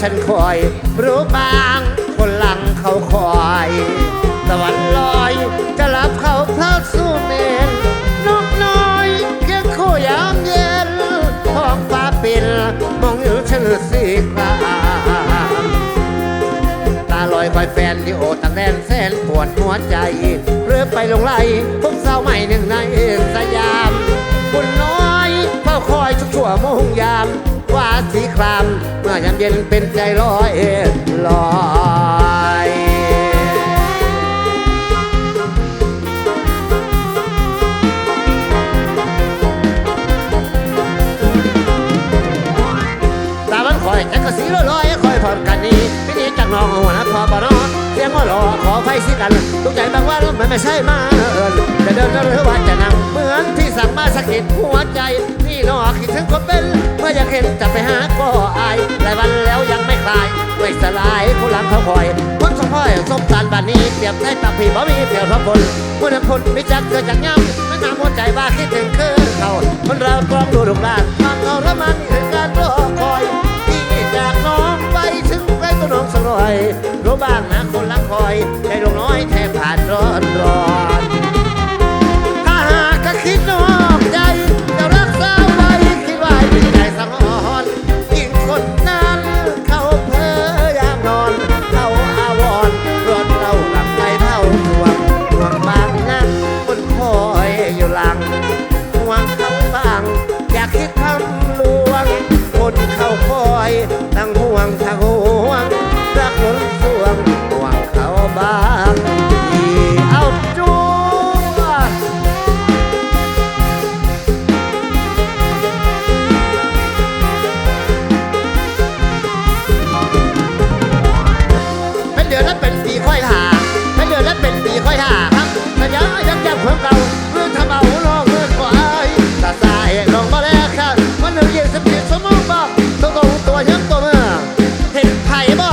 ฉันคอย รู้บางคนหลังเขาคอยตะวันลอยจะรับเขาเพลาสู่เมนนกน้อยเคียงคู่ยามเย็นท้องฟ้าปินมองอยู่ชื่อสีครามตาลอยคอยแฟนที่โอตังแดนแสนปวดหัวใจ เรือไปลงไหลพบสาวใหม่หนึ่งนส สีคราม เมื่อยามเย็นเป็นใจลอยลอยตามันคอยแจ็คกะสีลอยลอยคอยพร้อมกันนี้พี่นี้จากน้องหัวน้าพอปนอเสียงว่าหล่อขอไฟสิกันทุกใจบางว่ามันไม่ใช่มาเอิญจะเดินหรือว่าจะนั่งเหมือนที่สั่งมาสะกิดหัวใจ มีเปรียบใช้ปากผีบ่มีเปรียบพระคนเมื่อนักคนไม่จักเกิดจากย่ำไม่นำหัวใจว่าคิดถึงคือเขาคนเรากรองดูดุร้านความเอาละมันคือการรอคอยที่จากน้องไปถึงใกล้ตัวน้องสักหน่อยรู้บ้างนะางอยากคิดทำลวง คนเข้าคอยตั้งห่วงทั้งห่วง I'm bye.